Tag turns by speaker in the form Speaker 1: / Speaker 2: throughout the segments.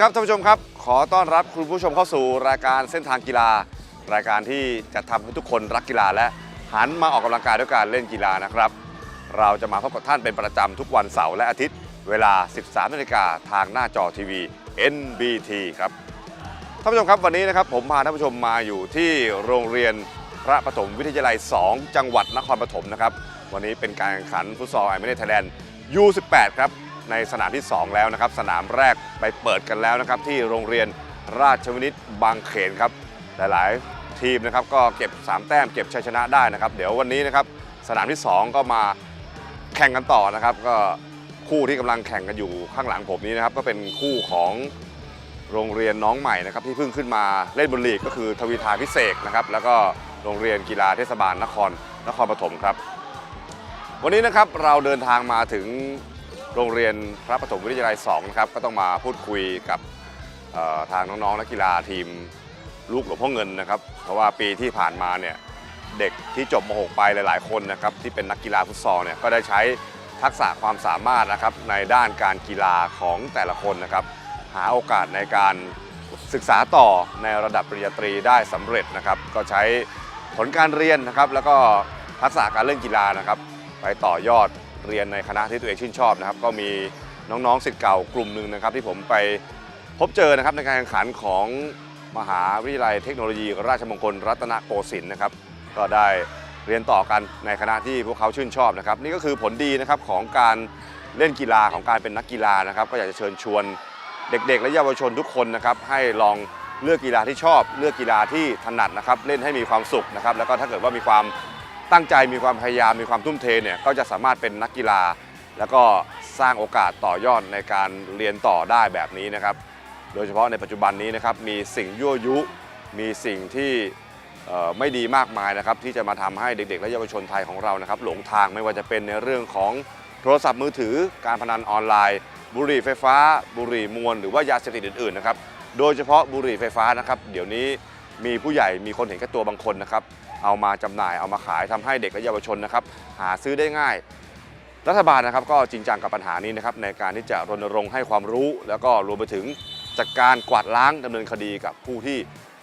Speaker 1: ครับท่านผู้ชมครับ ขอต้อนรับคุณผู้ชมเข้าสู่รายการเส้นทางกีฬา รายการที่จะทำให้ทุกคนรักกีฬาและหันมาออกกำลังกายด้วยการเล่นกีฬานะครับ เราจะมาพบกับท่านเป็นประจำทุกวันเสาร์และอาทิตย์ เวลา 13นาฬิกาทางหน้าจอทีวี NBT ครับท่านผู้ชมครับวันนี้นะครับผมพาท่านผู้ชมมาอยู่ที่โรงเรียนพระปฐมวิทยาลัย 2 จังหวัดนครปฐมนะครับ วันนี้เป็นการแข่งขันฟุตซอลไอเมเนไทยแลนด์ U18 ครับ ในสนามที่ 2 แล้วนะครับ สนามแรกไปเปิดกันแล้วนะครับ ที่โรงเรียนราชวินิตบางเขนครับ หลายๆ ทีมนะครับก็เก็บ 3 แต้มเก็บชัยชนะได้นะครับ เดี๋ยววันนี้นะครับสนามที่ 2 ก็มาแข่งกันต่อนะครับ ก็คู่ที่กำลังแข่งกันอยู่ข้างหลังผมนี้นะครับ ก็เป็นคู่ของโรงเรียนน้องใหม่นะครับที่เพิ่งขึ้นมาเล่นบนลีกก็คือทวีทาพิเศษนะครับ แล้วก็โรงเรียนกีฬาเทศบาลนครนครปฐมครับ วันนี้นะครับเราเดินทางมาถึง โรงเรียนพระปฐมวิทยาลัย2นะครับก็ต้องมาพูดคุยกับทางน้องๆนักกีฬาทีมลูกหลวงพ่อเงินนะครับ เพราะว่าปีที่ผ่านมาเนี่ยเด็กที่จบม .6 ไปหลาย ๆ คนนะครับที่เป็นนักกีฬาฟุตซอลเนี่ยก็ได้ใช้ทักษะความสามารถนะครับในด้านการกีฬาของแต่ละคนนะครับ หาโอกาสในการศึกษาต่อในระดับปริญญาตรีได้สำเร็จนะครับ ก็ใช้ผลการเรียนนะครับ แล้วก็ทักษะการเล่นกีฬานะครับ ไปต่อยอด เรียนในคณะที่ตัวเองชื่นชอบนะครับ ก็มีน้องๆสิทธิ์เก่ากลุ่มหนึ่งนะครับ ที่ผมไปพบเจอนะครับในการแข่งขันของมหาวิทยาลัยเทคโนโลยี ราชมงคลรัตนโกสินทร์นะครับ ก็ได้เรียนต่อกันในคณะที่พวกเขาชื่นชอบนะครับ นี่ก็คือผลดีนะครับของการเล่นกีฬาของการเป็นนักกีฬานะครับ ก็อยากจะเชิญชวนเด็กๆ และเยาวชนทุกคนนะครับให้ลองเลือกกีฬาที่ชอบ เลือกกีฬาที่ถนัดนะครับ เล่นให้มีความสุขนะครับ แล้วก็ถ้าเกิดว่ามีความ ตั้งใจมีความพยายามมีความทุ่มเทเนี่ยก็จะสามารถเป็นนักกีฬา แล้วก็สร้างโอกาสต่อยอดในการเรียนต่อได้แบบนี้นะครับ โดยเฉพาะในปัจจุบันนี้นะครับมีสิ่งยั่วยุ มีสิ่งที่ไม่ดีมากมายนะครับที่จะมาทำให้เด็ก ๆ และเยาวชนไทยของเรานะครับหลงทางไม่ว่าจะเป็นในเรื่องของโทรศัพท์มือถือ การพนันออนไลน์ บุหรี่ไฟฟ้า บุหรี่มวลหรือว่ายาเสพติดอื่นๆนะครับโดยเฉพาะบุหรี่ไฟฟ้านะครับ เดี๋ยวนี้มีผู้ใหญ่มีคนเห็นแก่ตัวบางคนนะครับ เอามาจำหน่ายเอามาขายทำให้เด็กและเยาวชนนะครับหาซื้อได้ง่าย รัฐบาลนะครับก็จริงจังกับปัญหานี้นะครับในการที่จะรณรงค์ให้ความรู้ แล้วก็รวมไปถึงจัดการกวาดล้างดำเนินคดีกับผู้ที่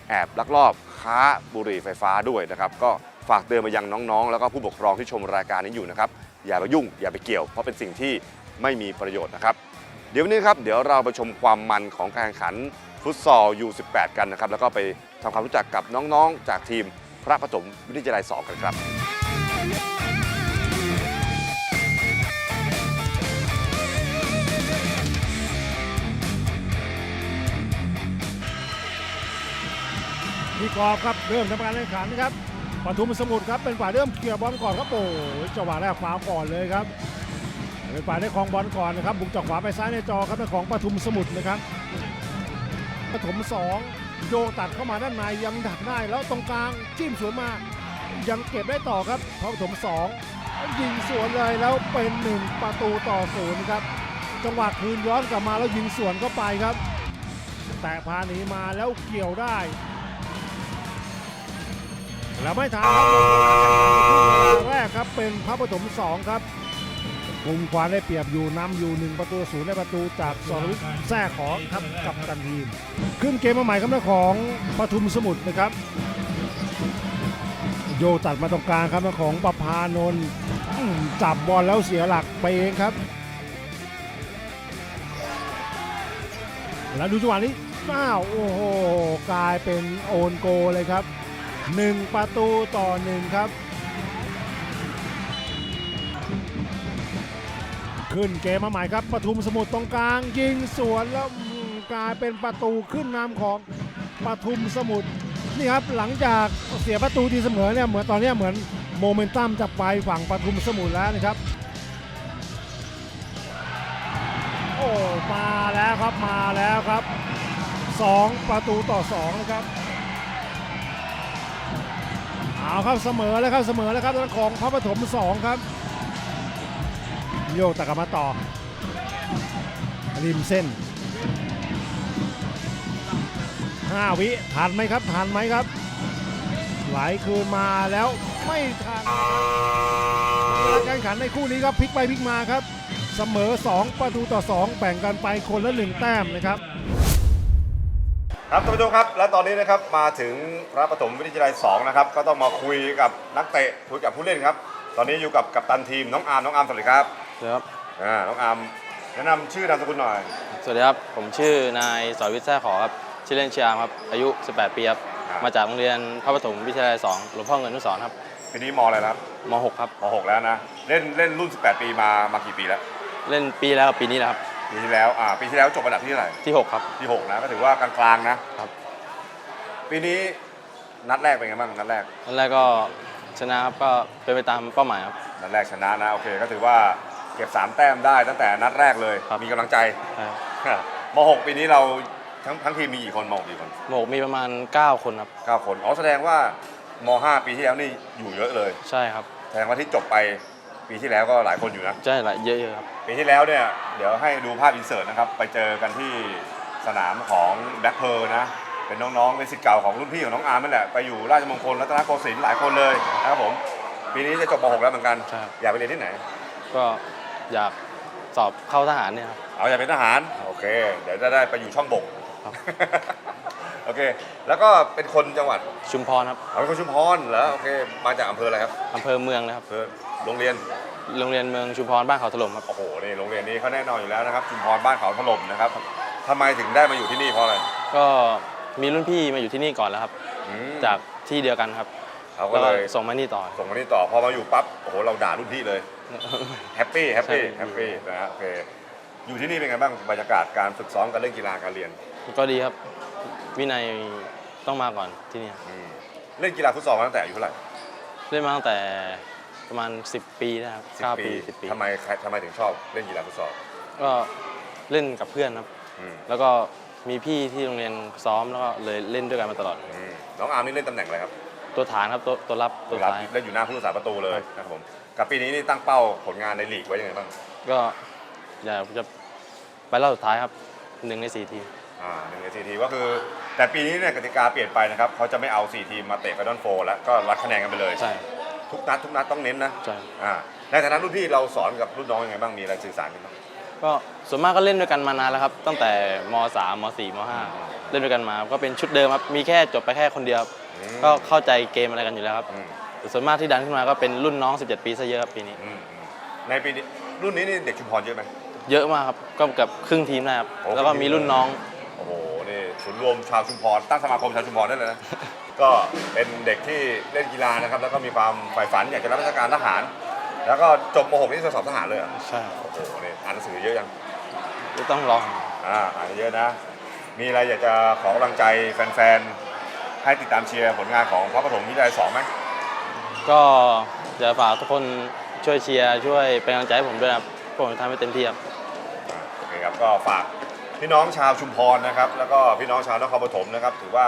Speaker 1: แอบลักลอบค้าบุหรี่ไฟฟ้าด้วยนะครับก็ฝากเตือนมายังน้องๆ แล้วก็ผู้ปกครองที่ชมรายการนี้อยู่นะครับอย่าไปยุ่งอย่าไปเกี่ยว เพราะเป็นสิ่งที่ไม่มีประโยชน์นะครับ เดี๋ยววันนี้ครับเดี๋ยวเราไปชมความมันของการแข่งขันฟุตซอล U18 กันนะครับแล้วก็ไปทำความรู้จักกับน้องๆ จากทีม ระปฐมวิทยาลัย2กันครับ
Speaker 2: พี่กอบครับเริ่มทำการแข่งขันนะครับปทุมสมุทรครับเป็นฝ่ายเริ่มเคลียร์บอลก่อนครับโอ้ยจังหวะแรกฟาก่อนเลยครับเป็นฝ่ายได้ครองบอลก่อนนะครับบุกจากขวาไปซ้ายในจอครับเป็นของปทุมสมุทรนะครับปฐมสอง โยตัดเข้ามาด้านในยังดักได้แล้วตรงกลางจิ้มสวนมา ยังเก็บได้ต่อครับพอปฐมสองยิงสวนเลยแล้วเป็นหนึ่งประตูต่อศูนย์ครับ จังหวะคืนย้อนกลับมาแล้วยิงสวนเข้าไปครับ แต่พาหนีมาแล้วเกี่ยวได้ แล้วไม่ทันครับแรกครับเป็นพระปฐมสองครับ กลุ่มควาได้เปรียบอยู่นำอยู่หนึ่งประตูศูนย์ได้ประตูจากสรวิทย์แท้ขอครับกับกันทีมขึ้นเกมมาใหม่ครับนะของปทุมสมุทรนะครับ โยตัดมาตรงกลางครับนะของประพานนท์จับบอลแล้วเสียหลักไปเองครับ แล้วดูจังหวะนี้อ้าวโอ้โหกลายเป็นโอนโกเลยครับหนึ่งประตูต่อหนึ่งครับ ขึ้นเกมมาใหม่ครับปทุมสมุทรตรงกลาง ยิงสวนแล้วกลายเป็นประตูขึ้นนำของปทุมสมุทรนี่ครับหลังจากเสียประตูทีเสมอเนี่ยเหมือนตอนนี้เหมือนโมเมนตัมจะไปฝั่งปทุมสมุทรแล้วนะครับโอ้มาแล้วครับมาแล้วครับสองประตูต่อสองนะครับเอาครับเสมอแล้วครับเสมอแล้วครับของพระปฐมสองครับ โยกตะกมาต่อ ริมเส้น 5 วิทันไหมครับทันไหมครับ ไหลคืนมาแล้วไม่ทันนการแข่งขันในคู่นี้ครับพลิกไปพลิกมาครับ เสมอ 2 ประตูต่อ 2 แบ่งกันไปคนละ 1 แต้มนะครับ
Speaker 1: ครับท่านผู้ชมครับและตอนนี้นะครับมาถึงพระปฐมวิทยาลัย2นะครับก็ต้องมาคุยกับนักเตะคุยกับผู้เล่นครับ ตอนนี้อยู่กับกัปตันทีมน้องอาร์มน้องอาร์มสวัสดีครับ
Speaker 3: ครับ
Speaker 1: อ่าน้องอาร์มแนะนำชื่อนามสกุลหน่อย
Speaker 3: สวัสดีครับ ผมชื่อนายสอยวิทย์แท้ขอครับ ชื่อเล่นชื่ออาร์มครับ อายุ 18 ปีครับ
Speaker 1: ครับ
Speaker 3: มาจากโรงเรียนพระปฐมวิทยาลัย 2 หลวงพ่อเงินอนุสรณ์ครับ
Speaker 1: ปีนี้มอะไรแล้วครับ
Speaker 3: ม .6 ครับ
Speaker 1: ม6แล้วนะ เล่นเล่นรุ่น 18 ปีมามากี่ปีแล้ว
Speaker 3: เล่นปีแล้วกับปีนี้แหละครับ
Speaker 1: ปีที่แล้ว อ่า ปีที่แล้วจบอันดับที่เท่าไหร่
Speaker 3: ที่ 6 ครับ
Speaker 1: ที่ 6 นะ ก็ถือว่ากลางๆนะครับ ปีนี้นัดแรกเป็นไงบ้าง นัดแรก
Speaker 3: ตอนแรกก็ชนะครับ ก็เป็นไปตามเป้าหมายครับ
Speaker 1: นัดแรกชนะนะ โอเค ก็ถือว่า เก็บ 3 แต้มได้ตั้งแต่นัดแรกเลย
Speaker 3: ครับ
Speaker 1: มีกำลังใจ
Speaker 3: ใช่ครับ
Speaker 1: ม6ปีนี้เราทั้งทั้งทีมมีกี่คนม .6 กี่คน
Speaker 3: ม .6 มีประมาณ 9 คนครับ
Speaker 1: 9คนอ๋อแสดงว่าม5ปีที่แล้วนี่อยู่เยอะเลย
Speaker 3: ใช่ครับ
Speaker 1: แสดงว่าที่จบไปปีที่แล้วก็หลายคนอยู่นะ
Speaker 3: ใช่หลายเยอะๆครับ
Speaker 1: ปีที่แล้วเนี่ยเดี๋ยวให้ดูภาพอินเสิร์ตนะครับ ไปเจอกันที่สนามของแบ็คเพอร์นะ เป็นน้องๆ เป็นสิทธิ์เก่าของรุ่นพี่ของน้องอาร์มนั่นแหละ ไปอยู่ราชมงคลรัตนโกสินทร์หลายคนเลยนะครับผม ปีนี้จะจบม .6 แล้วเหมือนกัน
Speaker 3: ใช่ครับ
Speaker 1: อยากไปเรียนที่ไหน
Speaker 3: ก็ อยากสอบเข้าทหารเนี่ยครับ
Speaker 1: เอาอยากเป็นทหาร โอเค เดี๋ยวจะได้ไปอยู่ช่องบก
Speaker 3: ครับ
Speaker 1: โอเค แล้วก็เป็นคนจังหวัด
Speaker 3: ชุมพรครับ
Speaker 1: เอาเป็นคนชุมพรเหรอโอเค มาจากอำเภออะไรครับ
Speaker 3: อำเภอเมืองนะครับ
Speaker 1: อำเภอโรงเรียน
Speaker 3: โรงเรียนเมืองชุมพรบ้านเขาถล่มครับ
Speaker 1: โอ้โห นี่โรงเรียนนี้เขาแน่นอนอยู่แล้วนะครับ ชุมพรบ้านเขาถล่มนะครับทำไมถึงได้มาอยู่ที่นี่เพราะอะไร
Speaker 3: ก็มีรุ่นพี่มาอยู่ที่นี่ก่อนแล้วครับ
Speaker 1: อืม
Speaker 3: จากที่เดียวกันครับ
Speaker 1: เขาก็
Speaker 3: แล้วก็
Speaker 1: เลย
Speaker 3: ส่งมานี่ต่อ
Speaker 1: ส่งมานี่ต่อ พอมาอยู่ปั๊บ โอ้โห เราด่ารุ่นพี่เลย แฮปปี้แฮปปี้
Speaker 3: ใช่
Speaker 1: แฮปปี้นะฮะโอเคอยู่ที่นี่เป็นไงบ้างบรรยากาศการฝึกซ้อมการเล่นกีฬาการเรียน
Speaker 3: ก็ดีครับ วินัยต้องมาก่อนที่นี่ครับ
Speaker 1: อืมเล่นกีฬาฟุตซอลมาตั้งแต่อายุเท่าไหร่
Speaker 3: เล่นมาตั้งแต่ประมาณ 10 ปีนะครับ
Speaker 1: สิบ
Speaker 3: 9ปี10 ปี
Speaker 1: ทำไมใครทำไมถึงชอบเล่นกีฬาฟุตซอล
Speaker 3: ก็เล่นกับเพื่อนครับ
Speaker 1: อืม
Speaker 3: แล้วก็มีพี่ที่โรงเรียนซ้อมแล้วก็เลยเล่นด้วยกันมาตลอด
Speaker 1: อืมน้องอาร์มนี่เล่นตำแหน่งอะไรครับ
Speaker 3: ตัวฐานครับตัวตัวรับตัว
Speaker 1: รับ
Speaker 3: ซ้าย
Speaker 1: เล่นอยู่หน้าผู้รักษาประตูเลยนะครับผม กับปีนี้นี่ตั้งเป้าผลงานในลีกไว้ยังไงบ้าง
Speaker 3: ก็อยากจะไปรอบสุดท้ายครับหนึ่งในสี่ทีม
Speaker 1: อ่าหนึ่งในสี่ทีมก็คือ แต่ปีนี้เนี่ยกติกาเปลี่ยนไปนะครับเขาจะไม่เอา4ทีมมาเตะไฟนอลโฟร์แล้วก็รัดคะแนนกันไปเลย
Speaker 3: ใช่
Speaker 1: ทุกนัดทุกนัดต้องเน้นนะ
Speaker 3: ใช่
Speaker 1: อ่าในฐานะรุ่นพี่เราสอนกับรุ่นน้องยังไงบ้างมีอะไรสื่อสารกันบ้าง
Speaker 3: ก็ส่วนมากก็เล่นด้วยกันมานานแล้วครับ ตั้งแต่ม .3 ม .4 ม .5 เล่นด้วยกันมา ก็เป็นชุดเดิมครับ มีแค่จบไปแค่คนเดียวครับ
Speaker 1: อืม
Speaker 3: ก็เข้าใจเกมอะไรกันอยู่แล้วครับ
Speaker 1: อืม
Speaker 3: แต่ส่วนมากที่ดันขึ้นมาก็เป็นรุ่นน้อง 17 ปีซะเยอะครับปีนี้
Speaker 1: อืมอืมในปีนี้รุ่นนี้นี่เด็กชุมพรเยอะไหม
Speaker 3: เยอะมากครับก็เกับครึ่งทีมนะครับ
Speaker 1: โอ้
Speaker 3: แล้วก็มีรุ่นน้อง
Speaker 1: โอ้โห นี่ศูนย์รวมชาวชุมพร ตั้งสมาคมชาวชุมพรได้เลยนะ ก็เป็นเด็กที่เล่นกีฬานะครับ แล้วก็มีความใฝ่ฝันอยากจะรับราชการทหาร แล้วก็จบม .6 นี่จะสอบทหารเลยเหรอ
Speaker 3: ใช่
Speaker 1: โอ้โห นี่อ่านหนังสือเยอะยัง
Speaker 3: ก็ต้องลอง
Speaker 1: อ่า อ่านเยอะนะ มีอะไรอยากจะขอกำลังใจแฟนๆ ให้ติดตามเชียร์ผลงานของพระปฐมวิทยาลัยสองไหม
Speaker 3: ก็จะฝากทุกคนช่วยเชียร์ช่วยเป็นกำลังใจให้ผมด้วยครับผมจะทำให้เต็มที่ครับ
Speaker 1: อ่าโอเคครับก็ฝากพี่น้องชาวชุมพรนะครับ แล้วก็พี่น้องชาวนครปฐมนะครับ ถือว่า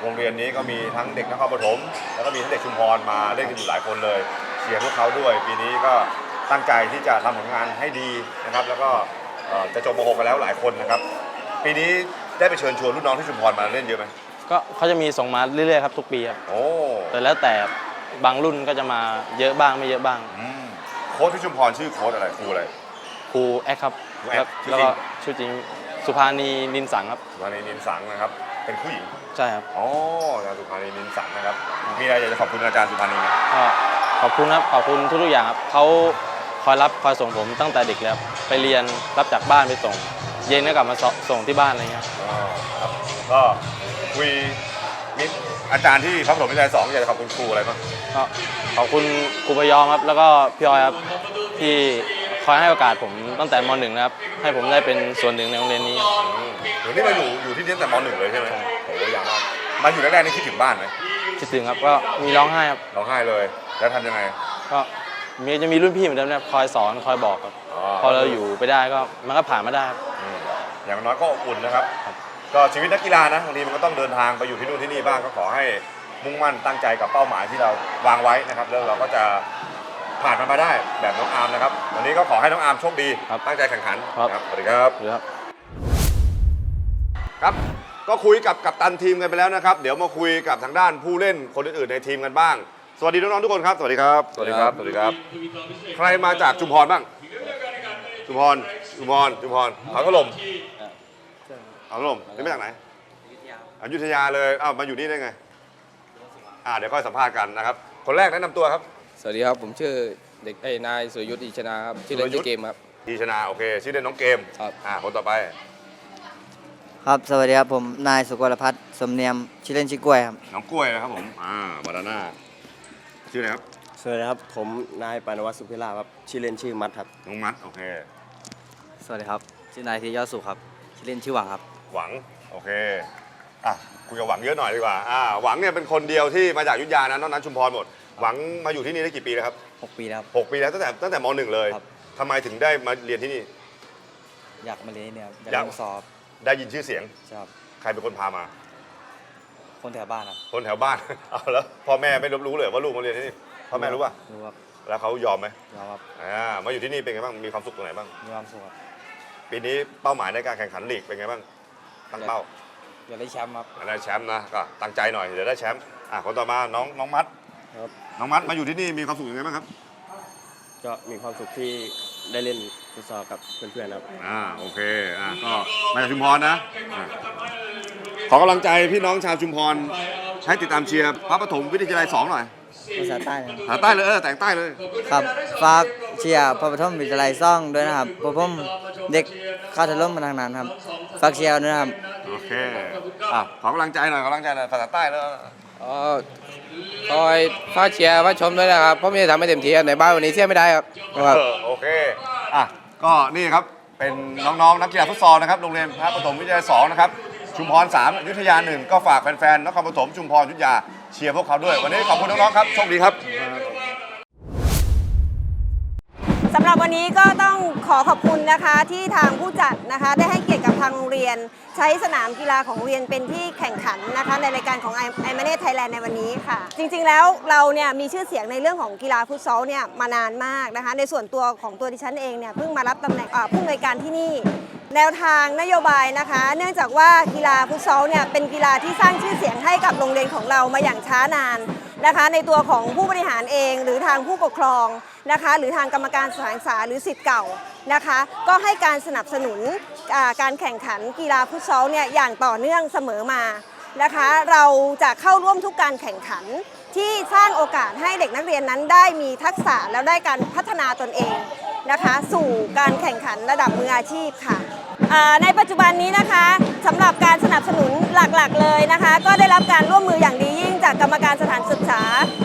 Speaker 1: โรงเรียนนี้ก็มีทั้งเด็กนครปฐมแล้วก็มีทั้งเด็กชุมพรมาเล่นกันอยู่หลายคนเลยเชียร์พวกเขาด้วย ปีนี้ก็ตั้งใจที่จะทำผลงานให้ดีนะครับ แล้วก็เอ่อจะจบม .6 กันแล้วหลายคนนะครับ ปีนี้ได้ไปเชิญชวนรุ่นน้องที่ชุมพรมาเล่นเยอะไหม
Speaker 3: ก็เขาจะมีส่งมาเรื่อยๆครับทุกปีครับ
Speaker 1: โอ้
Speaker 3: แต่แล้วแต่บางรุ่นก็จะมาเยอะบ้างไม่เยอะบ้าง
Speaker 1: อืมโค้ชที่ชุมพรชื่อโค้ชอะไรครูอะไร
Speaker 3: ครูแอคครับ
Speaker 1: ครูแอ
Speaker 3: แล้ว
Speaker 1: คชื่อ
Speaker 3: แล้ว
Speaker 1: จริ
Speaker 3: ก็
Speaker 1: ง
Speaker 3: ชื่อจริงสุภานีนินสังครับ
Speaker 1: สุภานีนินสังนะครับ เป็นผู้หญิง
Speaker 3: ใช่ครับ
Speaker 1: อ๋ออาจารย์สุภานีนินสังนะครับ มีอะไรอยากจะขอบคุณอาจารย์สุภานีไหม
Speaker 3: ก็ขอบคุณครับขอบคุณทุกๆอย่างครับเขาคอยรับคอยส่งผมตั้งแต่เด็กแล้วครับไปเรียนรับจากบ้านไปส่ง เย็นก็กลับมาสส่งที่บ้านอะไรเงี้ยครับ
Speaker 1: อ๋อครับก็คุยมี อาจารย์ที่พระปฐมวิทยาลัยสองอยากจะขอบคุณครูอะไรบ้าง
Speaker 3: ก็ขอบคุณครูพยอมครับ แล้วก็พี่ออยครับที่คอยให้โอกาสผมตั้งแต่มหนึ่งนะครับ ให้ผมได้เป็นส่วนหนึ่งในโรงเรียนนี้ครับ
Speaker 1: อืมเดี๋ยวนี้มาอยู่อยู่ที่นี่ตั้งแต่มหนึ่งเลยใช่ไหมโอ้โหอย่างมากมาอยู่แรกๆนี่คิดถึงบ้านไหม
Speaker 3: คิดถึงครับก็มีร้องไห้ครับ
Speaker 1: ร้องไห้เลย แล้วทำยังไง
Speaker 3: ก็มีจะมีรุ่นพี่เหมือนเดิมนะครับคอยสอนคอยบอกครับ พอเราอยู่ไปได้ก็มันก็ผ่านมาได้ครับ
Speaker 1: อืมอย่างน้อยก็อบอุ่นนะครับ
Speaker 3: ครับ
Speaker 1: ก็ชีวิตนักกีฬานะบางทีมันก็ต้องเดินทางไปอยู่ที่นู่นที่นี่บ้างก็ขอให้มุ่งมั่นตั้งใจกับเป้าหมายที่เราวางไว้นะครับแล้วเราก็จะผ่านมันมาได้แบบน้องอาร์มนะครับ วันนี้ก็ขอให้น้องอาร์มโชคดี
Speaker 3: ครับ
Speaker 1: ตั้งใจแข่งขัน
Speaker 3: ครับ
Speaker 1: นะสวัสดีครับ
Speaker 3: หรือครับ
Speaker 1: ครับ ก็คุยกับกัปตันทีมกันไปแล้วนะครับ เดี๋ยวมาคุยกับทางด้านผู้เล่นคนอื่นๆในทีมกันบ้าง สวัสดีน้องๆทุกคนครับ สวัสดีครับ สวัสดีครับ สวัสดีครับ ใครมาจากชุมพรบ้าง ชุมพร ชุมพร ชุมพรเขาถล่ม เขาถล่มนี่มาจากไหนอยุธยาเลยอ้าวมาอยู่นี่ได้ไงอ่าเดี๋ยวค่อยสัมภาษณ์กันนะครับ คนแรกแนะนำตัวครับ
Speaker 4: สวัสดีครับ ผมชื่อเด็กไอ้ยนายสุรยุทธ์อิชนาครับชื่อเล่น
Speaker 1: สุรยุทธ์
Speaker 4: ชื่อเกมครับ
Speaker 1: ทีชนาโอเคชื่อเล่นน้องเกม
Speaker 4: ครับ
Speaker 1: อ่าคนต่อไป
Speaker 5: ครับสวัสดีครับ ผมนายสุกลพัฒน์สมเนียมชื่อเล่นชื่อกล้วยครับ
Speaker 1: น้องกล้วยนะครับผมอ่าบานาน่าชื่ออะไรครับ
Speaker 6: สวัสดีครับ ผมนายปานวัฒน์สุพิลาครับชื่อเล่นชื่อมัดครับ
Speaker 1: น้องมัดโอเค
Speaker 5: สวัสดีครับ ชื่อนายธียอดสุขครับ ชื่อเล่นชื่อหวังครับ
Speaker 1: หวังโอเคอะคุยกับหวังเยอะหน่อยดีกว่าอ่าหวังเนี่ยเป็นคนเดียวที่มาจากอยุธยานะนอกนั้นชุมพรหมด หวังมาอยู่ที่นี่ได้กี่ปีแล้วครับ
Speaker 5: 6 ปีแล้วครับ
Speaker 1: หกปีแล้วตั้งแต่ตั้งแต่มหนึ่งเลย
Speaker 5: ครับ
Speaker 1: ทำไมถึงได้มาเรียนที่นี่
Speaker 5: อยากมาเรียนเนี่ยครับอยาก
Speaker 1: อยาก
Speaker 5: ลองสอบ
Speaker 1: ได้ยินชื่อเสียง
Speaker 5: ชอบ
Speaker 1: ใครเป็นคนพามา
Speaker 5: คนแถวบ้านครับ
Speaker 1: คนแถวบ้าน เอาแล้วพ่อแม่ไม่รู้เลยว่าลูกมาเรียนที่นี่พ่อแม่รู้ป่ะ
Speaker 5: รู้ครับ
Speaker 1: แล้วเขายอมไหม
Speaker 5: ยอมครับ
Speaker 1: อ่ามาอยู่ที่นี่เป็นไงบ้างมีความสุขตรงไหนบ้าง
Speaker 5: มีความสุขครับ
Speaker 1: ปีนี้เป้าหมายในการแข่งขันลีกเป็นไงบ้าง ตั้งเป้า
Speaker 5: อยากได้แชมป์ครับ
Speaker 1: ได้แชมป์นะก็ตั้งใจหน่อยเดี๋ยวได้แชมป์อะคนต่อมาน้องน้องมัด
Speaker 6: ครับ
Speaker 1: น้องมัดมาอยู่ที่นี่มีความสุขยังไงบ้างครับ
Speaker 6: ก็มีความสุขที่ได้เล่นฟุตซอลกับเพื่อนๆครับ
Speaker 1: อ่าโอเคอ่าก็มาจากชุมพรนะอะขอกำลังใจพี่น้องชาวชุมพรให้ติดตามเชียร์พระปฐมวิทยาลัยสองหน่อย
Speaker 5: ภาษาใต้นะ
Speaker 1: หาใต้เลยเออแต่งใต้เลย
Speaker 5: ครับฝากเชียร์พระปฐมวิทยาลัยซ่องด้วยนะครับพวกผม เด็กเข้าถล่มมาทางนั้นครับฝากเชียร์ด้วยนะครับ
Speaker 1: โอเคอะขอกำลังใจหน่อยขอกำลังใจหน่อยภาษาใต้แล้ว
Speaker 4: อ๋อคอยฟ้ากเชียร์ฟ้ากชมด้วยนะครับเพราะไม่ได้ทำให้เต็มที่ในบ้านวันนี้เสียไม่ได้ครับครับ
Speaker 1: เออโอเคอะก็นี่ครับเป็นน้องๆนักกีฬาฟุตซอลนะครับโรงเรียนพระปฐมวิทยาลัยสองนะครับชุมพร3อยุธยาหนึ่งก็ฝากแฟนๆนครปฐมชุมพรอยุธยาเชียร์พวกเขาด้วย วันนี้ขอบคุณน้องๆครับโชคดีครับ
Speaker 7: สำหรับวันนี้ก็ต้องขอขอบคุณนะคะที่ทางผู้จัดนะคะ ได้ให้เกียรติกับทางโรงเรียน ใช้สนามกีฬาของโรงเรียนเป็นที่แข่งขันนะคะ ในรายการของไอมาเน่ไทยแลนด์ในวันนี้ค่ะ จริงๆแล้วเราเนี่ยมีชื่อเสียงในเรื่องของกีฬาฟุตซอลเนี่ยมานานมากนะคะ ในส่วนตัวของตัวดิฉันเองเนี่ยเพิ่งมารับตำแหน่งเอ่อผู้อำนวยการที่นี่ แนวทางนโยบายนะคะ เนื่องจากว่ากีฬาฟุตซอลเนี่ยเป็นกีฬาที่สร้างชื่อเสียงให้กับโรงเรียนของเรามาอย่างช้านานนะคะ ในตัวของผู้บริหารเองหรือทางผู้ปกครองนะคะ หรือทางกรรมการสถานศึกษาหรือสิทธิ์เก่านะคะ ก็ให้การสนับสนุนการแข่งขันกีฬาฟุตซอลเนี่ยอย่างต่อเนื่องเสมอมานะคะ เราจะเข้าร่วมทุกการแข่งขันที่สร้างโอกาสให้เด็กนักเรียนนั้นได้มีทักษะแล้วได้การพัฒนาตนเอง นะคะ สู่การแข่งขันระดับมืออาชีพค่ะ ในปัจจุบันนี้นะคะสำหรับการสนับสนุนหลักๆเลยนะคะ ก็ได้รับการร่วมมืออย่างดียิ่งจากกรรมการสถานศึกษา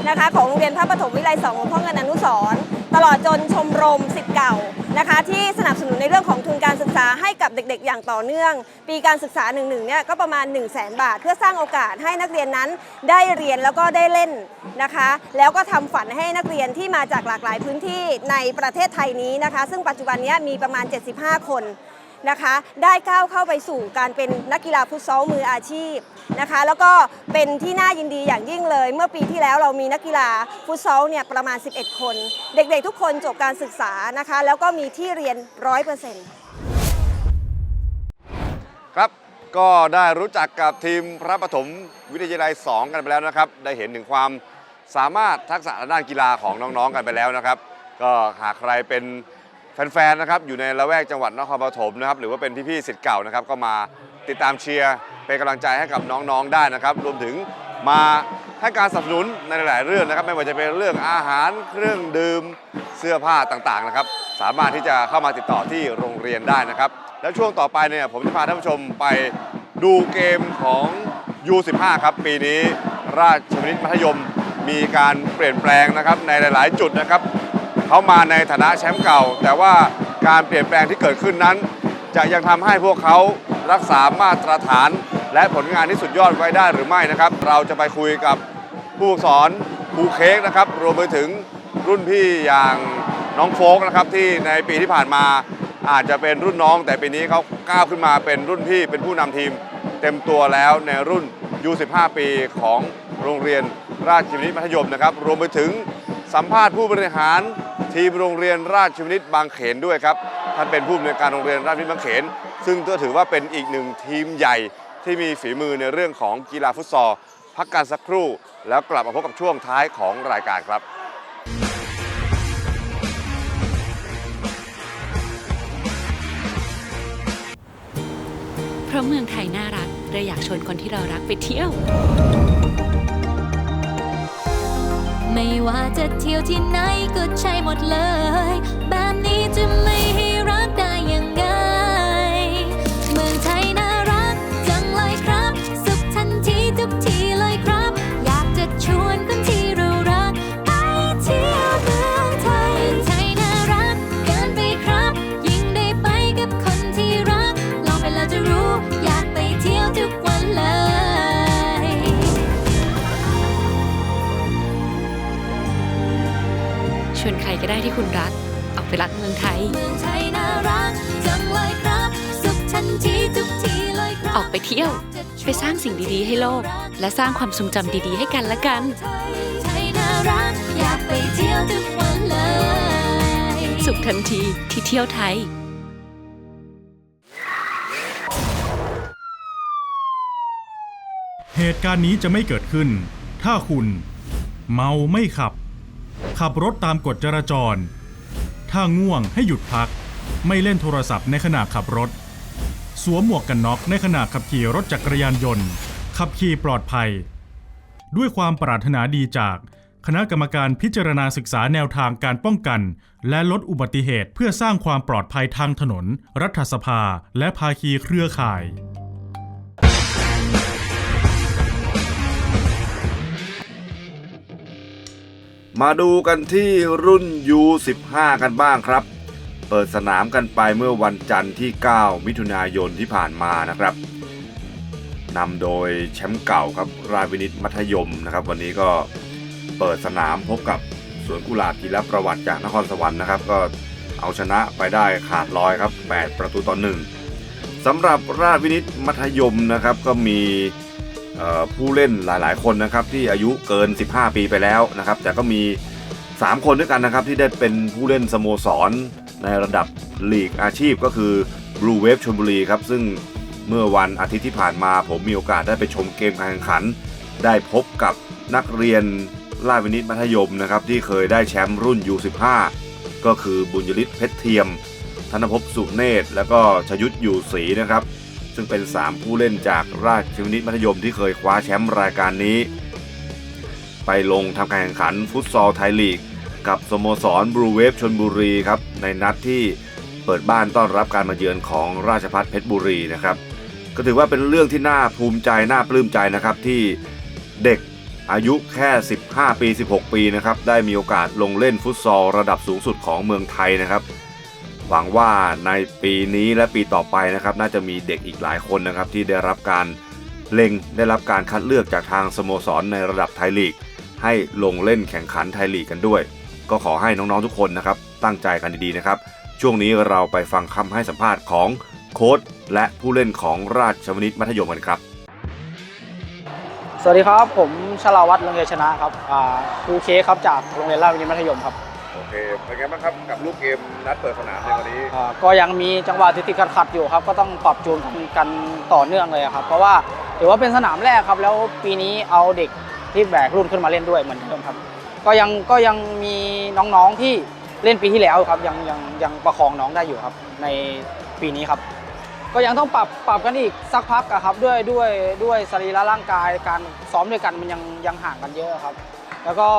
Speaker 7: นะคะของโรงเรียนพระปฐมวิไลสองหลวงพ่อเงินอนุสรณ์ตลอดจนชมรมสิทธิ์เก่านะคะที่สนับสนุนในเรื่องของทุนการศึกษาให้กับเด็กๆ อย่างต่อเนื่อง ปีการศึกษา1นึ่งเนี่ยก็ประมาณ 1 0 0 0 0แบาท เพื่อสร้างโอกาสให้นักเรียนนั้นได้เรียนแล้วก็ได้เล่นนะคะ แล้วก็ทำฝันให้นักเรียนที่มาจากหลากหลายพื้นที่ในประเทศไทยนี้นะคะ ซึ่งปัจจุบันนี้มีประมาณ 75 คน นะคะ ได้ก้าวเข้าไปสู่การเป็นนักกีฬาฟุตซอลมืออาชีพนะคะ แล้วก็เป็นที่น่ายินดีอย่างยิ่งเลย เมื่อปีที่แล้วเรามีนักกีฬาฟุตซอลเนี่ยประมาณ 11 คน เด็กๆทุกคนจบการศึกษานะคะ แล้วก็มีที่เรียน 100%
Speaker 1: ครับก็ได้รู้จักกับทีมพระปฐมวิทยาลัย 2 กันไปแล้วนะครับ ได้เห็นถึงความสามารถทักษะด้านกีฬาของน้องๆกันไปแล้วนะครับ ก็หากใครเป็น แฟนๆนะครับอยู่ในละแวกจังหวัดนครปฐมนะครับหรือว่าเป็นพี่ๆสิทธิ์เก่านะครับก็มาติดตามเชียร์เป็นกำลังใจให้กับน้องๆได้นะครับ รวมถึงมาให้การสนับสนุนในหลายๆเรื่องนะครับ ไม่ว่าจะเป็นเรื่องอาหารเครื่องดื่มเสื้อผ้าต่างๆนะครับ สามารถที่จะเข้ามาติดต่อที่โรงเรียนได้นะครับ แล้วช่วงต่อไปเนี่ยผมจะพาท่านผู้ชมไปดูเกมของ U15 ครับปีนี้ราชวินิตมัธยมมีการเปลี่ยนแปลงนะครับในหลาย ๆ จุดนะครับ เขามาในฐานะแชมป์เก่า แต่ว่าการเปลี่ยนแปลงที่เกิดขึ้นนั้น จะยังทำให้พวกเขารักษามาตรฐาน และผลงานที่สุดยอดไว้ได้หรือไม่นะครับ เราจะไปคุยกับผู้สอนครูเค้กนะครับรวมไปถึงรุ่นพี่อย่างน้องโฟกนะครับที่ในปีที่ผ่านมาอาจจะเป็นรุ่นน้อง แต่ปีนี้เขาก้าวขึ้นมาเป็นรุ่นพี่เป็นผู้นำทีม เต็มตัวแล้วในรุ่น U15 ปีของโรงเรียนราชวินิตมัธยมนะครับ รวมไปถึงสัมภาษณ์ผู้บริหาร ทีมโรงเรียนราชวินิตบางเขนด้วยครับท่านเป็นผู้อำนวยการโรงเรียนราชวินิตบางเขน ซึ่งก็ถือว่าเป็นอีกหนึ่งทีมใหญ่ที่มีฝีมือในเรื่องของกีฬาฟุตซอลพักการสักครู่ แล้วกลับมาพบกับช่วงท้ายของรายการครับ
Speaker 8: เพราะเมืองไทยน่ารักเราอยากชวนคนที่เรารักไปเที่ยว ไม่ว่าจะเที่ยวที่ไหนก็ใช่หมดเลย แบบนี้จะไม่ ก็ได้ที่คุณรัก ออกไปรักเมืองไทยเมืองไทยน่ารักจังเลยครับสุขทันทีทุกทีเลยครับออกไปเที่ยว ไปสร้างสิ่งดีๆ ให้โลก และสร้างความทรงจำดีๆ ให้กันและกันไทยน่ารักอยากไปเที่ยวทุกวันเลยสุขทันทีที่เที่ยวไทย
Speaker 9: เหตุการณ์นี้จะไม่เกิดขึ้น ถ้าคุณ เมาไม่ขับ ขับรถตามกฎจราจร ถ้าง่วงให้หยุดพัก ไม่เล่นโทรศัพท์ในขณะขับรถ สวมหมวกกันน็อกในขณะขับขี่รถจักรยานยนต์ ขับขี่ปลอดภัย ด้วยความปรารถนาดีจากคณะกรรมการพิจารณาศึกษาแนวทางการป้องกัน และลดอุบัติเหตุเพื่อสร้างความปลอดภัยทางถนน รัฐสภา และภาคีเครือข่าย
Speaker 1: มาดูกันที่รุ่น U15 กันบ้างครับ เปิดสนามกันไปเมื่อวันจันทร์ที่ 9 มิถุนายนที่ผ่านมานะครับนำโดยแชมป์เก่าครับราชวินิตมัธยมนะครับ วันนี้ก็เปิดสนามพบกับสวนกุหลาบกีฬาประวัติจากนครสวรรค์นะครับ ก็เอาชนะไปได้ขาดลอยครับ 8 ประตูต่อหนึ่งสำหรับราชวินิตมัธยมนะครับก็มี ผู้เล่นหลายๆ คนนะครับที่อายุเกิน 15 ปีไปแล้วนะครับ แต่ก็มี 3 คนด้วยกันนะครับที่ได้เป็นผู้เล่นสโมสร ในระดับลีกอาชีพก็คือ Blue Wave ชลบุรีครับ ซึ่งเมื่อวันอาทิตย์ที่ผ่านมาผมมีโอกาสได้ไปชมเกมการแข่งขัน ได้พบกับนักเรียนราชวินิตมัธยมนะครับที่เคยได้แชมป์รุ่น U15 ก็คือบุญยฤทธิ์เพชรเทียม ธนภพสุเนตร แล้วก็ชยุทธอยู่ศรีนะครับ ซึ่งเป็น 3 ผู้เล่นจากราชวินิตมัธยมที่เคยคว้าแชมป์รายการนี้ ไปลงทำการแข่งขันฟุตซอลไทยลีก กับสโมสรบลูเวฟชนบุรีครับในนัดที่เปิดบ้านต้อนรับการมาเยือนของราชพัฒเพชรบุรีนะครับ ก็ถือว่าเป็นเรื่องที่น่าภูมิใจน่าปลื้มใจนะครับที่เด็กอายุแค่ 15 ปี 16 ปีนะครับได้มีโอกาสลงเล่นฟุตซอลระดับสูงสุดของเมืองไทยนะครับ หวังว่าในปีนี้และปีต่อไปนะครับน่าจะมีเด็กอีกหลายคนนะครับที่ได้รับการเล็งได้รับการคัดเลือกจากทางสโมสรในระดับไทยลีก ให้ลงเล่นแข่งขันไทยลีกกันด้วย ก็ขอให้น้องๆทุกคนนะครับตั้งใจกันดีๆนะครับ ช่วงนี้เราไปฟังคำให้สัมภาษณ์ของโค้ชและผู้เล่นของราชวนิตมัธยมกันครับ
Speaker 10: สวัสดีครับ ผมชลาวัฒน์ลงเยชนะครับครูเคครับจากโรงเรียนราชวินิตมัธยมครับ
Speaker 1: โอเคเป็นไงบ้างครับกับลูกเกมนัดเปิดสนามในวันนี้
Speaker 10: อ่าก็ยังมีจังหวะติดๆขัดๆอยู่ครับ ก็ต้องปรับจูนกันต่อเนื่องเลยครับ เพราะว่าถือว่าเป็นสนามแรกครับ แล้วปีนี้เอาเด็กที่แบกรุ่นขึ้นมาเล่นด้วยเหมือนเดิมครับ ก็ยังก็ยังมีน้องๆที่เล่นปีที่แล้วครับ ยังยังยังประคองน้องได้อยู่ครับ ในปีนี้ครับ ก็ยังต้องปรับปรับกันอีกสักพักอะครับ ด้วยด้วยด้วยสรีระร่างกายการซ้อมด้วยกันมันยังยังห่างกันเยอะครับ แล้วก็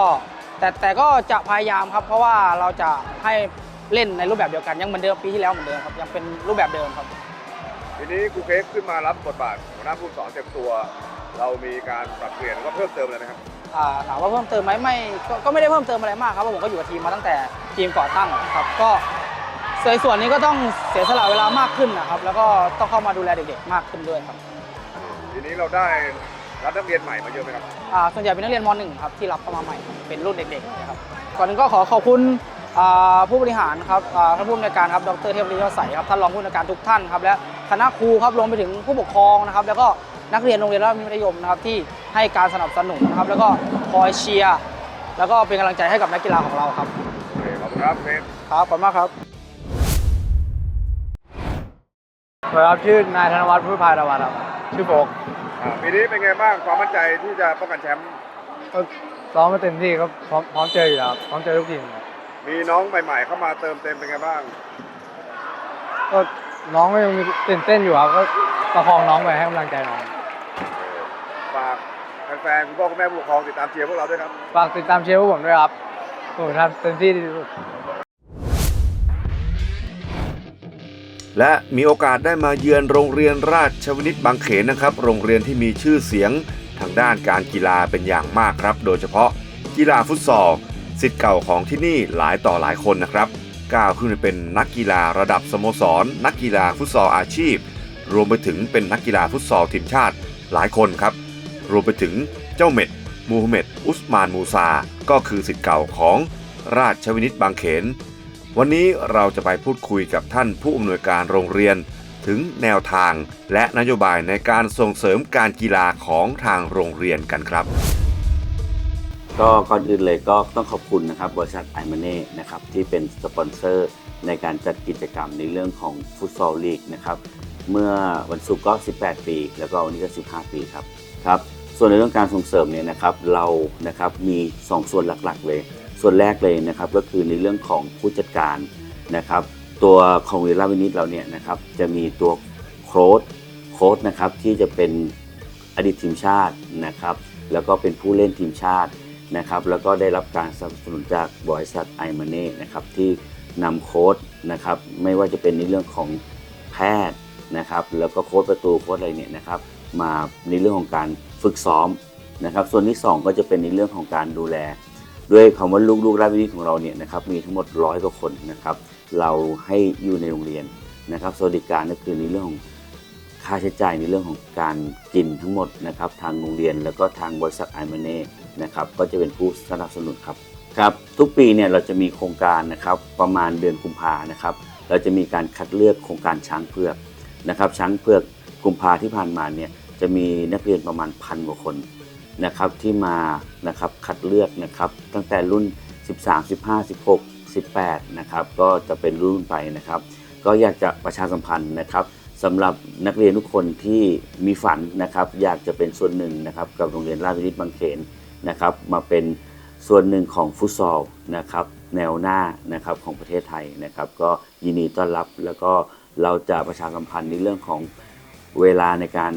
Speaker 10: แต่แต่ก็จะพยายามครับ เพราะว่าเราจะให้เล่นในรูปแบบเดียวกันยังเหมือนเดิมปีที่แล้วเหมือนเดิมครับยังเป็นรูปแบบเดิมครับ
Speaker 1: ทีนี้ครูเค้กขึ้นมารับบทบาทหัวหน้าผู้สอนเต็มตัว เรามีการปรับเปลี่ยนหรือว่าเพิ่มเติมอะไรไหมครับ
Speaker 10: อ่าถามว่าเพิ่มเติมไหมไม่ก็ก็ไม่ได้เพิ่มเติมอะไรมากครับเพราะผมก็อยู่กับทีมมาตั้งแต่ทีมก่อตั้งครับก็ส่วนส่วนนี้ก็ต้องเสียสละเวลามากขึ้นนะครับ แล้วก็ต้องเข้ามาดูแลเด็กๆมากขึ้นด้วยครับ
Speaker 1: ทีนี้เราได้ รับนักเรียนใหม่มาเยอะไหมครับ
Speaker 10: อ่าส่วนใหญ่เป็นนักเรียนม .1 ครับที่รับเข้ามาใหม่ครับเป็นรุ่นเด็กๆนะครับก่อนอื่นก็ขอขอบคุณอ่าผู้บริหารครับอ่าท่านผู้อำนวยการครับดรเทพฤทธิ์ยอดใสครับท่านรองผู้อำนวยการทุกท่านครับและคณะครูครับรวมไปถึงผู้ปกครองนะครับ แล้วก็นักเรียนโรงเรียนราชมัธยมนะครับที่ให้การสนับสนุนนะครับแล้วก็คอยเชียร์แล้วก็เป็นกำลังใจให้กับนักกีฬาของเราครับ
Speaker 1: โอเคขอบคุณครับเค้ก
Speaker 10: ครับขอบคุณมากครับ
Speaker 11: สวัสดีครับชื่อนายธนวัฒน์พุทธพายรวัตรครับชื่อโฟก
Speaker 1: อ่า ปีนี้เป็นไงบ้างความมั่นใจที่จะป้องกันแชมป์
Speaker 11: ก็ซ้อมมาเต็มที่ครับพร้อมพร้อมเจออยู่แล้วครับพร้อมเจอทุกทีมครับ
Speaker 1: มีน้องใหม่ๆเข้ามาเติมเต็มเป็นไงบ้าง
Speaker 11: ก็น้องก็ยังมีตื่นเต้นอยู่ครับก็ประคองน้องไปให้กำลังใจน้อง
Speaker 1: ฝากแฟนๆคุณพ่อคุณแม่ผู้ปกครองติดตามเชียร์พวกเราด้วยครับ
Speaker 11: ฝากติดตามเชียร์พวกผมด้วยครับผมทำเต็มที่ที่สุด
Speaker 1: และมีโอกาสได้มาเยือนโรงเรียนราชวินิตบางเขนนะครับ โรงเรียนที่มีชื่อเสียงทางด้านการกีฬาเป็นอย่างมากครับ โดยเฉพาะกีฬาฟุตซอลสิทธิ์เก่าของที่นี่หลายต่อหลายคนนะครับก้าวขึ้นไปเป็นนักกีฬาระดับสโมสร นักกีฬาฟุตซอลอาชีพ รวมไปถึงเป็นนักกีฬาฟุตซอลทีมชาติหลายคนครับ รวมไปถึงเจ้าเม็ดมูฮัมหม็ดอุสมานมูซา ก็คือสิทธิ์เก่าของราชวินิตบางเขน วันนี้เราจะไปพูดคุยกับท่านผู้อำนวยการโรงเรียน ถึงแนวทางและนโยบายในการส่งเสริมการกีฬาของทางโรงเรียนกันครับ
Speaker 12: ก็ก่อนอื่นเลยก็ต้องขอบคุณนะครับบริษัทไอมาเน่นะครับที่เป็นสปอนเซอร์ในการจัดกิจกรรมในเรื่องของฟุตซอลลีกนะครับเมื่อวันศุกร์ก็ 18 ปี แล้วก็วันนี้ก็ 15 ปีครับครับส่วนในเรื่องการส่งเสริมเนี่ยนะครับเรานะครับมี 2 ส่วนหลักๆเลย ส่วนแรกเลยนะครับก็คือในเรื่องของผู้จัดการนะครับ ตัวของเวลาวินิตเราเนี่ยนะครับจะมีตัวโค้ดโค้ดนะครับที่จะเป็นอดีตทีมชาตินะครับ แล้วก็เป็นผู้เล่นทีมชาตินะครับ แล้วก็ได้รับการสนับสนุนจากบริษัทไอมาเน่นะครับที่นำโค้ดนะครับไม่ว่าจะเป็นในเรื่องของแพทย์นะครับแล้วก็โค้ดประตูโค้ดอะไรเนี่ยนะครับมาในเรื่องของการฝึกซ้อมนะครับ ส่วนที่ 2 ก็จะเป็นในเรื่องของการดูแล ด้วยคำว่าลูกๆราชวินิตของเราเนี่ยนะครับมีทั้งหมดร้อยกว่าคนนะครับเราให้อยู่ในโรงเรียนนะครับสวัสดิการก็คือในเรื่องของค่าใช้จ่ายในเรื่องของการกินทั้งหมดนะครับทางโรงเรียนแล้วก็ทางบริษัทไอมาเน่นะครับก็จะเป็นผู้สนับสนุนครับครับทุกปีเนี่ยเราจะมีโครงการนะครับประมาณเดือนกุมภานะครับเราจะมีการคัดเลือกโครงการช้างเผือกนะครับช้างเผือกกุมภาที่ผ่านมาเนี่ยจะมีนักเรียนประมาณพันกว่าคนนะครับที่มา นะครับคัดเลือกนะครับตั้งแต่รุ่น 13 15 16 18นะครับก็จะเป็นรุ่นไปนะครับ ก็อยากจะประชาสัมพันธ์นะครับสำหรับนักเรียนทุกคนที่มีฝันนะครับอยากจะเป็นส่วนหนึ่งนะครับกับโรงเรียนราชวินิตบางเขนนะครับมาเป็นส่วนหนึ่งของฟุตซอลนะครับแนวหน้านะครับของประเทศไทยนะครับ ก็ยินดีต้อนรับแล้วก็เราจะประชาสัมพันธ์ในเรื่องของเวลาในการ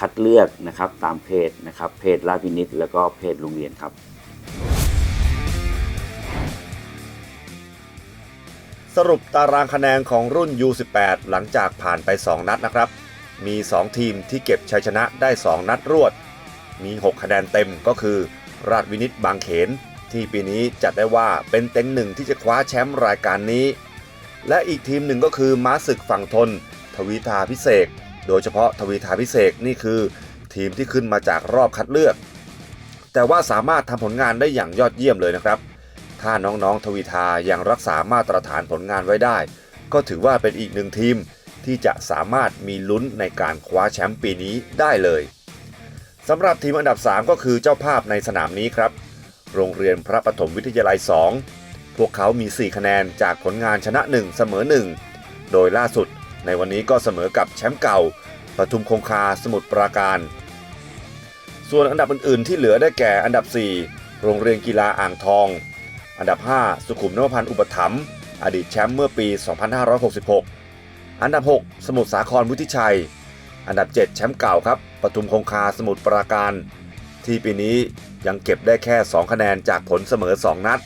Speaker 12: คัดเลือกนะครับตามเพจนะครับเพจราชวินิตแล้วก็เพจโรงเรียนครับ
Speaker 1: สรุปตารางคะแนนของรุ่น U18 หลังจากผ่านไป 2 นัดนะครับ มี 2 ทีมที่เก็บชัยชนะได้ 2 นัดรวด มี 6 คะแนนเต็มก็คือ ราชวินิตบางเขน ที่ปีนี้จัดได้ว่าเป็นเต็งหนึ่งที่จะคว้าแชมป์รายการนี้ และอีกทีมหนึ่งก็คือม้าศึกฝั่งทน ทวีทาพิเศษ โดยเฉพาะทวีทาพิเศษนี่คือทีมที่ขึ้นมาจากรอบคัดเลือก แต่ว่าสามารถทำผลงานได้อย่างยอดเยี่ยมเลยนะครับ ถ้าน้องๆทวีทายังรักษามาตรฐานผลงานไว้ได้ ก็ถือว่าเป็นอีกหนึ่งทีมที่จะสามารถมีลุ้นในการคว้าแชมป์ปีนี้ได้เลยสำหรับทีมอันดับ 3 ก็คือเจ้าภาพในสนามนี้ครับ โรงเรียนพระปฐมวิทยาลัย 2 พวกเขามี 4 คะแนนจากผลงานชนะ 1 เสมอ 1 โดยล่าสุด ในวันนี้ก็เสมอกับแชมป์เก่าปทุมคงคาสมุทรปราการ ส่วนอันดับอื่น ๆ ที่เหลือได้แก่อันดับ 4 โรงเรียนกีฬาอ่างทอง อันดับ 5 สุขุมนวพันธ์อุปถัมภ์อดีตแชมป์เมื่อปี 2566 อันดับ 6 สมุทรสาครวุฒิชัย อันดับ 7 แชมป์เก่าครับปทุมคงคาสมุทรปราการ ที่ปีนี้ยังเก็บได้แค่ 2 คะแนนจากผลเสมอ 2 นัด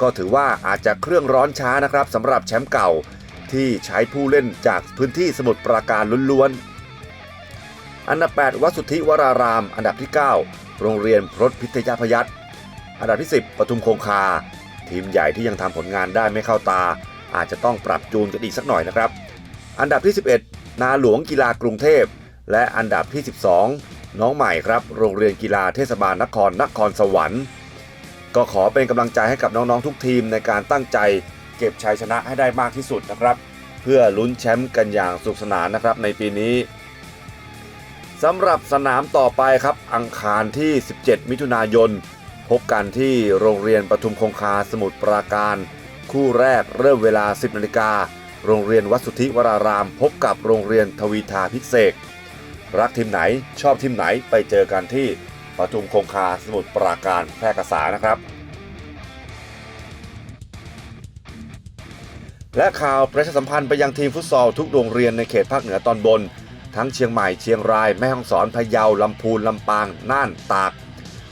Speaker 1: ก็ถือว่าอาจจะเครื่องร้อนช้านะครับสำหรับแชมป์เก่า ที่ใช้ผู้เล่นจากพื้นที่สมุทรปราการล้วนๆ อันดับ 8 วัดสุทธิวราราม อันดับที่ 9 โรงเรียนพรตพิทยาพยัตอันดับที่ 10 ปทุมคงคา ทีมใหญ่ที่ยังทำผลงานได้ไม่เข้าตา อาจจะต้องปรับจูนกันอีกสักหน่อยนะครับ อันดับที่ 11 นาหลวงกีฬากรุงเทพ และอันดับที่ 12 น้องใหม่ครับ โรงเรียนกีฬาเทศบาลนครนครสวรรค์ ก็ขอเป็นกำลังใจให้กับน้องๆทุกทีมในการตั้งใจ เก็บชัยชนะให้ได้มากที่สุดนะครับ เพื่อลุ้นแชมป์กันอย่างสนุกสนานนะครับในปีนี้สำหรับสนามต่อไปครับอังคารที่ 17 มิถุนายน พบกันที่โรงเรียนปทุมคงคาสมุทรปราการ คู่แรกเริ่มเวลา 10นาฬิกาโรงเรียนวัดสุทธิวราราม พบกับโรงเรียนทวีทาพิเศษกรักทีมไหนชอบทีมไหนไปเจอกันที่ปทุมคงคาสมุทรปราการแพร่กษานะครับ และข่าวประชาสัมพันธ์ไปยังทีมฟุตซอลทุกโรงเรียนในเขตภาคเหนือตอนบน ทั้งเชียงใหม่เชียงราย แม่ฮ่องสอนพะเยาลำพูนลำปาง น่านตาก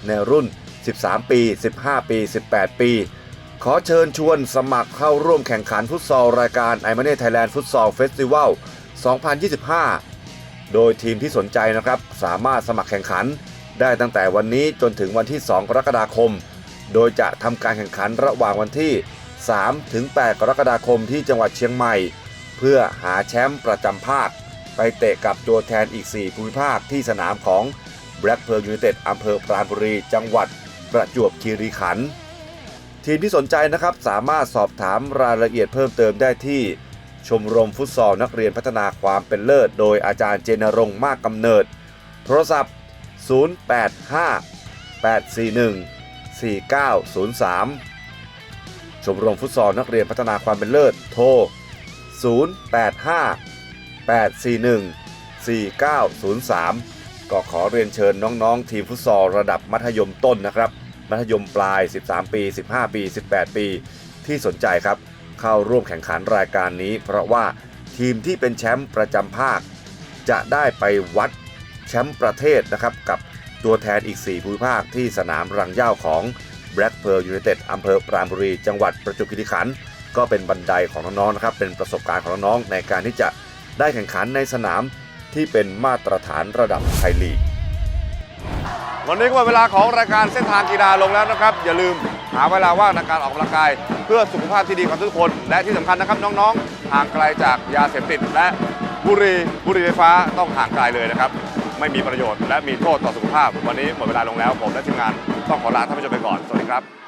Speaker 1: ในรุ่น 13 ปี 15 ปี 18 ปี ขอเชิญชวนสมัครเข้าร่วมแข่งขันฟุตซอลรายการไอมาเน่ไทยแลนด์ฟุตซอลเฟสติวัล 2025 โดยทีมที่สนใจนะครับสามารถสมัครแข่งขัน ได้ตั้งแต่วันนี้จนถึงวันที่ 2 กรกฎาคม โดยจะทำการแข่งขันระหว่างวันที่ 3ถึง8กรกฎาคมที่จังหวัดเชียงใหม่ เพื่อหาแชมป์ประจำภาค ไปเตะกับตัวแทนอีก 4 ภูมิภาคที่สนามของ Black Pearl United อำเภอปราณบุรี จังหวัดประจวบคีรีขันธ์ทีมที่สนใจนะครับสามารถสอบถามรายละเอียดเพิ่มเติมได้ที่ชมรมฟุตซอลนักเรียนพัฒนาความเป็นเลิศ โดยอาจารย์เจนรงค์มากกำเนิด โทรศัพท์ 085 841 4903 ชมรมฟุตซอลนักเรียนพัฒนาความเป็นเลิศ โทร 085 841 4903 ก็ขอเรียนเชิญน้องๆ ทีมฟุตซอลระดับมัธยมต้นนะครับ มัธยมปลาย 13 ปี 15 ปี 18 ปี ที่สนใจครับ เข้าร่วมแข่งขันรายการนี้ เพราะว่าทีมที่เป็นแชมป์ประจำภาค จะได้ไปวัดแชมป์ประเทศนะครับ กับตัวแทนอีก 4 ภูมิภาคที่สนามรังเย้าของ Black Pearl United อำเภอปราณบุรี จังหวัดประจวบคีรีขันธ์ก็เป็นบันไดของน้องๆนะครับเป็นประสบการณ์ของน้องๆในการที่จะได้แข่งขันในสนามที่เป็นมาตรฐานระดับไทยลีก วันนี้ก็หมดเวลาของรายการเส้นทางกีฬาลงแล้วนะครับ อย่าลืมหาเวลาว่างในการออกกำลังกาย เพื่อสุขภาพที่ดีของทุกคน และที่สำคัญนะครับน้องๆห่างไกลจากยาเสพติดและบุหรี่บุหรี่ไฟฟ้าต้องห่างไกลเลยนะครับ ไม่มีประโยชน์ และมีโทษต่อสุขภาพ วันนี้หมดเวลาลงแล้วผมและทีมงานต้องขอลาท่านผู้ชมไปก่อน สวัสดีครับ